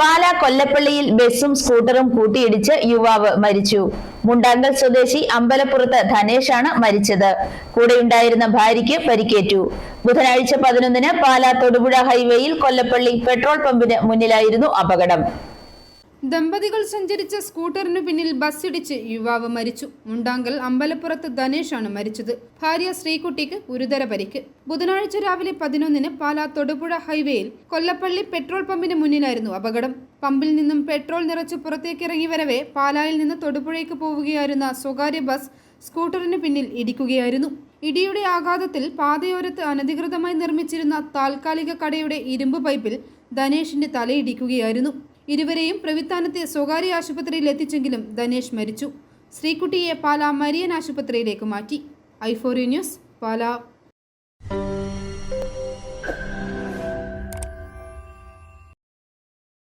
പാല കൊല്ലപ്പള്ളിയിൽ ബസും സ്കൂട്ടറും കൂട്ടിയിടിച്ച് യുവാവ് മരിച്ചു. മുണ്ടാങ്കൽ സ്വദേശി അമ്പലപ്പുറത്ത് ധനേഷാണ് മരിച്ചത്. കൂടെയുണ്ടായിരുന്ന ഭാര്യയ്ക്ക് പരിക്കേറ്റു. ബുധനാഴ്ച പതിനൊന്നിന് പാല തൊടുപുഴ ഹൈവേയിൽ കൊല്ലപ്പള്ളി പെട്രോൾ പമ്പിന് മുന്നിലായിരുന്നു അപകടം. ദമ്പതികൾ സഞ്ചരിച്ച സ്കൂട്ടറിനു പിന്നിൽ ബസ്സിടിച്ച് യുവാവ് മരിച്ചു. മുണ്ടാങ്കൽ അമ്പലപ്പുറത്ത് ധനേഷാണ് മരിച്ചത്. ഭാര്യ ശ്രീകുട്ടിക്ക് ഗുരുതര പരിക്ക്. ബുധനാഴ്ച രാവിലെ പതിനൊന്നിന് പാലാ തൊടുപുഴ ഹൈവേയിൽ കൊല്ലപ്പള്ളി പെട്രോൾ പമ്പിന് മുന്നിലായിരുന്നു അപകടം. പമ്പിൽ നിന്നും പെട്രോൾ നിറച്ച് പുറത്തേക്കിറങ്ങി വരവെ പാലായിൽ നിന്ന് തൊടുപുഴയ്ക്ക് പോവുകയായിരുന്ന സ്വകാര്യ ബസ് സ്കൂട്ടറിന് പിന്നിൽ ഇടിക്കുകയായിരുന്നു. ഇടിയുടെ ആഘാതത്തിൽ പാതയോരത്ത് അനധികൃതമായി നിർമ്മിച്ചിരുന്ന താൽക്കാലിക കടയുടെ ഇരുമ്പ് പൈപ്പിൽ ധനേഷിന്റെ തലയിടിക്കുകയായിരുന്നു. ഇരുവരെയും പ്രവിത്താനത്തെ സ്വകാര്യ ആശുപത്രിയിൽ എത്തിച്ചെങ്കിലും ധനേഷ് മരിച്ചു. ശ്രീകുട്ടിയെ പാലാ മരിയൻ ആശുപത്രിയിലേക്ക് മാറ്റി. ഐഫോറി ന്യൂസ് പാലാ.